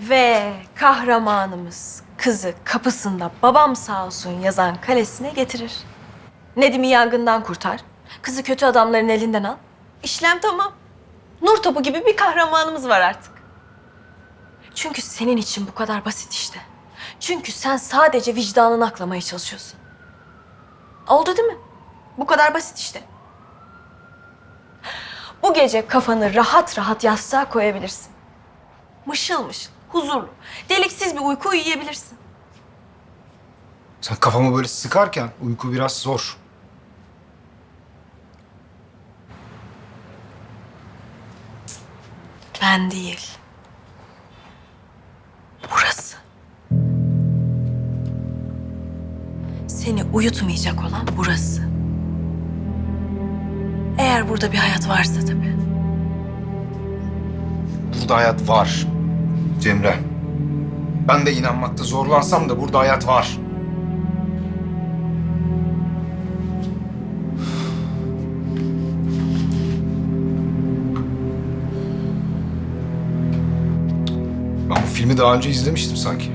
Ve kahramanımız kızı kapısında babam sağ olsun yazan kalesine getirir. Nedim'i yangından kurtar. Kızı kötü adamların elinden al. İşlem tamam. Nur topu gibi bir kahramanımız var artık. Çünkü senin için bu kadar basit işte. Çünkü sen sadece vicdanını aklamaya çalışıyorsun. Oldu değil mi? Bu kadar basit işte. Bu gece kafanı rahat rahat yastığa koyabilirsin. Mışıl mışıl, huzurlu, deliksiz bir uyku uyuyabilirsin. Sen kafamı böyle sıkarken uyku biraz zor. Ben değil. Burası. Seni uyutmayacak olan burası. Eğer burada bir hayat varsa tabii. Burada hayat var. Cemre. Ben de inanmakta zorlansam da burada hayat var. Ben bu filmi daha önce izlemiştim sanki.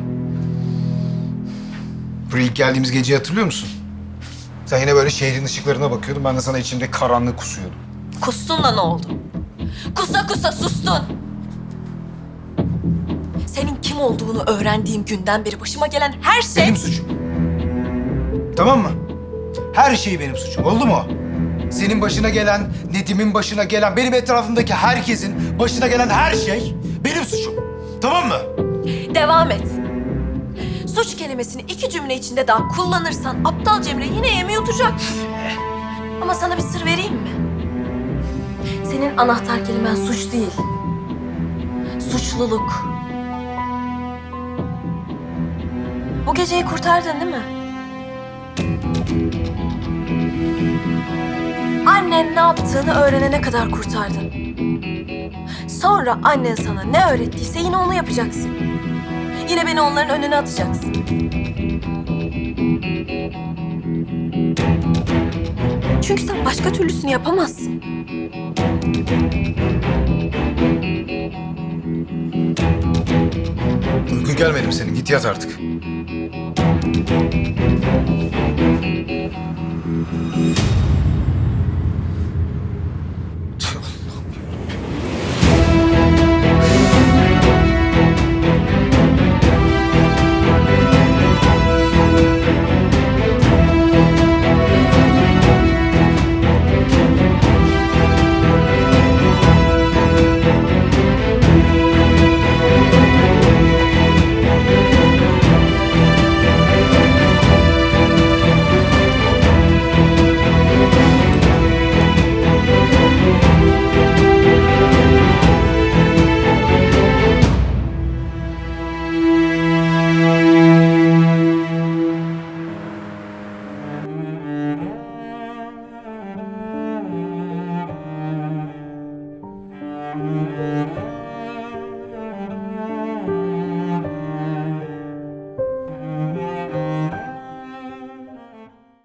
Buraya ilk geldiğimiz geceyi hatırlıyor musun? Sen yine böyle şehrin ışıklarına bakıyordun. Ben de sana içimde karanlık kusuyordum. Kustun da ne oldu? Kusa kusa sustun. Kim olduğunu öğrendiğim günden beri başıma gelen her şey... Benim suçum. Tamam mı? Her şey benim suçum. Oldu mu? Senin başına gelen, Nedim'in başına gelen, benim etrafımdaki herkesin başına gelen her şey benim suçum. Tamam mı? Devam et. Suç kelimesini iki cümle içinde daha kullanırsan aptal Cemre yine yemi yutacak. Ama sana bir sır vereyim mi? Senin anahtar kelimen suç değil. Suçluluk. Bu geceyi kurtardın değil mi? Annen ne yaptığını öğrenene kadar kurtardın. Sonra annen sana ne öğrettiyse yine onu yapacaksın. Yine beni onların önüne atacaksın. Çünkü sen başka türlüsünü yapamazsın. Uykun gelmedi mi senin? Git yat artık. Música